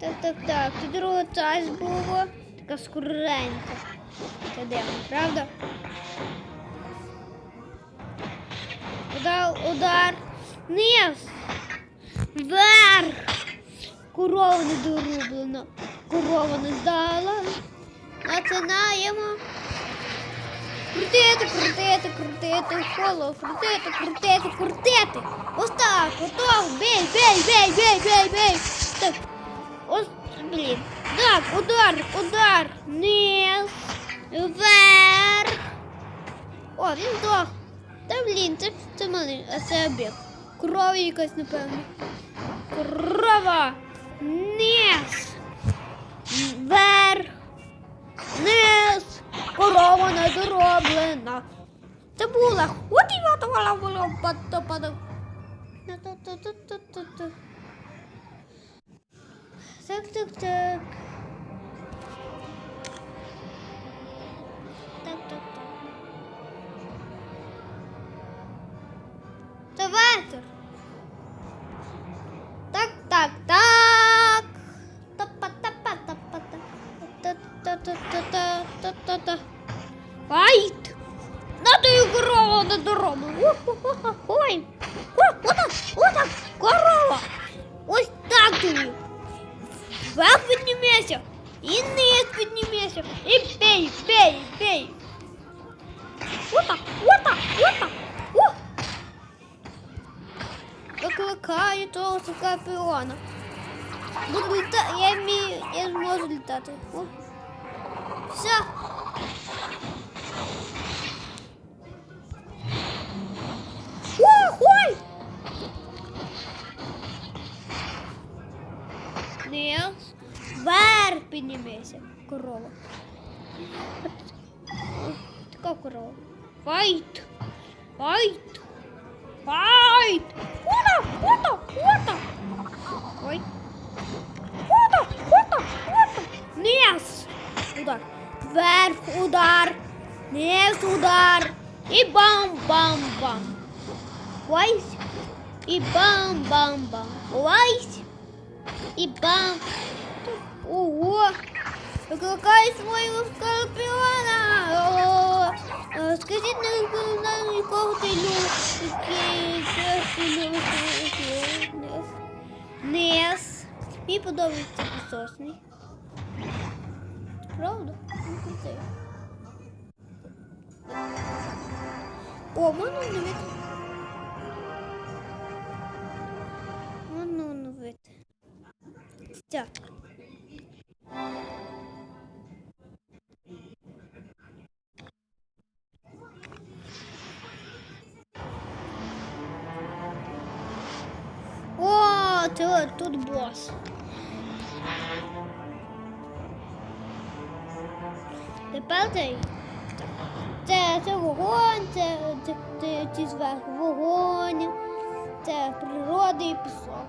Так, так, так. Тут друга часть була. Така скоренька. Це де правда? Удар, удар. Низ. Вверх. Корова не дорублена. Корова не здала. Починаємо. Крутити, крутити, крутити, коло, крутити, крутити, крутити. Ось так, готов. Бей, бей, бей, бей, бей, бей. Так. Ось, блін. Так, удар, удар. Низ. Вверх. О, він здох. Та блін, це, це малий, а це обіг. Кров якась, напевно. Крова. Низ. Вверх. Низ. Корова недороблена. Це була. От і ватувала було. Так, так, так. Так, корова на дорогу. Ой! О, отак, отак, корова! Ось так тобі. Вверх піднімайся. І низ піднімайся. І бей, бей, бей. Отак, отак, отак. О! Викликаю того скорпіона. Буду літати, я вмію, я зможу літати. О. Все. Вверх піднімайся, корова. Така корова. Файт! Файт! Файт! Ота! Ота! Ота! Ой. Ота! Ота! Ота! Низ! Удар. Вверх удар. Низ удар. І бам-бам-бам. Ось. І бам-бам-бам. Ось. І бам. Ого. Викликаю свого скорпіона. Скажіть на, якого ти любиш. Низ. Мені подобається пісосний. Правда? Ну, крутий. О, можна оновити. Можна оновити. Так. О, це тут бос. Тепер цей. Це, це вогонь, це, це, це, ці зверху вогонь, це природа і пісок.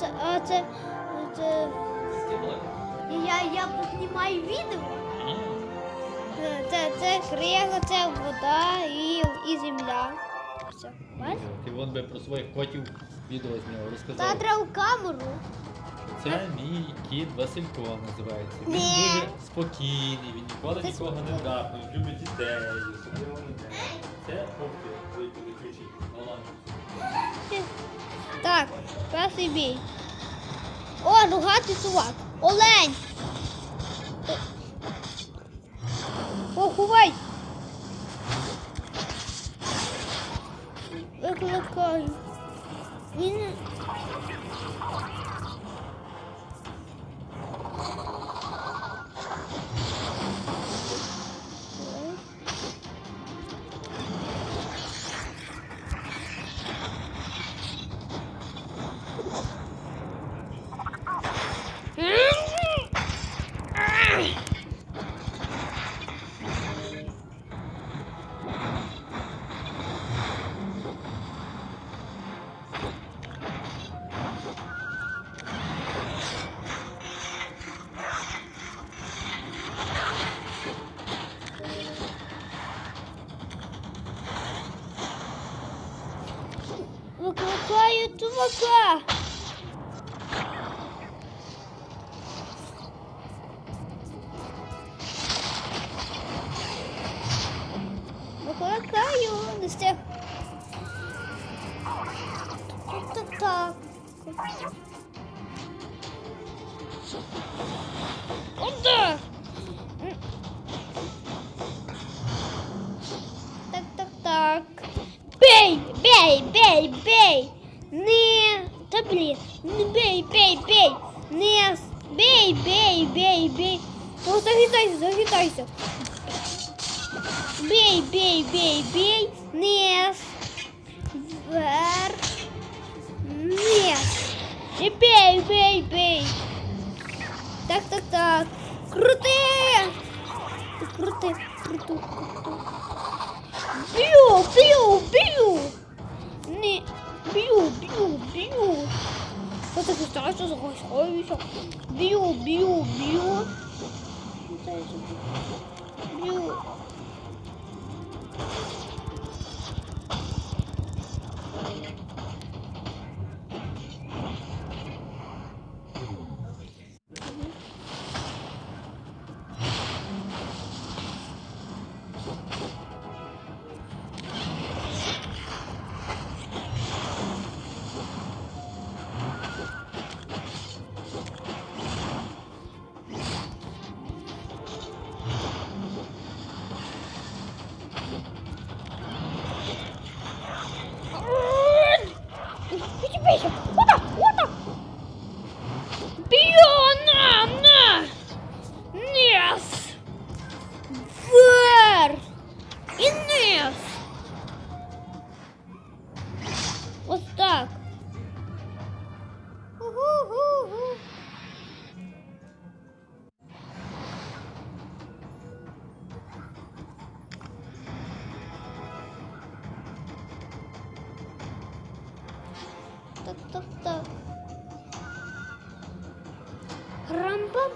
Це, а це, це я, я познімаю відео. Це, це, це крига, це вода і, і земля. Все, бачиш? Ти вон би про своїх котів відео зняв, Та розказав. треба в камеру. Це мій кіт Василько називається. Він Ні. дуже спокійний, він ніколи Це нікого не драпнув, любить дітей, особливо людей. Це буде ключі. Голландці. Так, перший бій. О, рогатий сувак. Олень. О, ховай. Викликаю. Abla. Bakora kayıyor. İşte. Tık tık tak. Oldu. Бей, бей. Ну, загитайся, загитайся. Бей, бей, бей, бей. Низ. Вверх. Низ. І бей, бей, бей. Так, так, так. Крути! Крути, крути, крути. Б'ю, б'ю, б'ю. Не, б'ю, б'ю, б'ю. Що таке сталося? Захочаюся. Б'ю, б'ю, б'ю. Б'ю.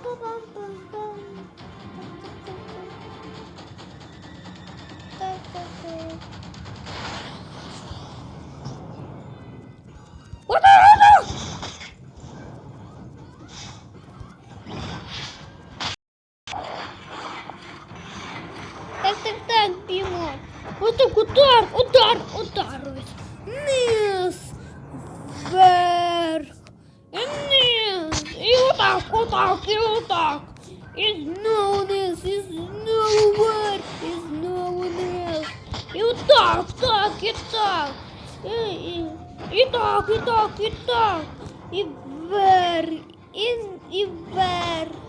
Thank you. Отак, і отак. І знову низ, і знову вверх, і знову низ. І отак, так, і так. І, і, і так, і так, і так. І вверх, і, і вверх.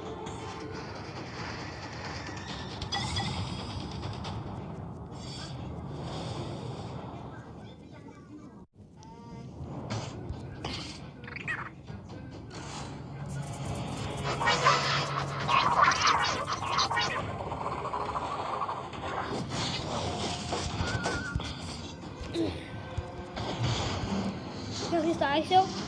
大丈。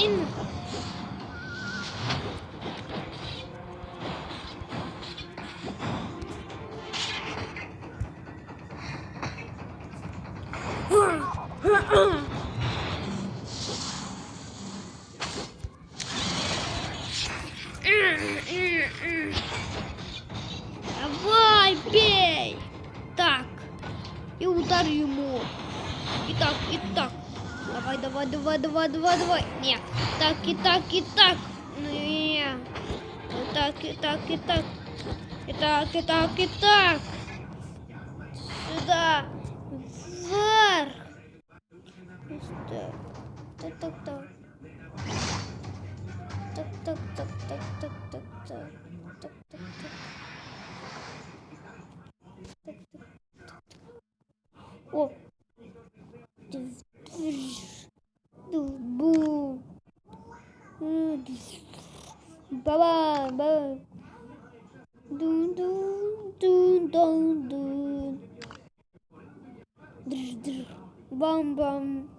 Ін. Давай, бей! Так. И удар ему. И так, и так. Давай, давай, давай, давай, давай, давай. Нет. Так, и так, и так. Нет. Вот так, и так, и так. И так, и так, и так. Сюда. Вверх. Так. Так, так, так, так, так, так, так. Так, так, так. О. Бу. Баба, баба. Дун, дун, дун, дун, дун. Држ, држ. Бам, бам.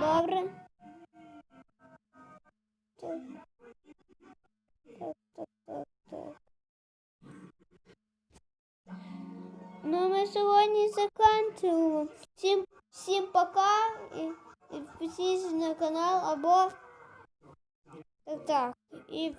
Добре. Так. Так, так, так, так. Ну, а ми сьогодні закінчуємо. Всім, всім пока і, і підписуйтесь на канал або так, так. І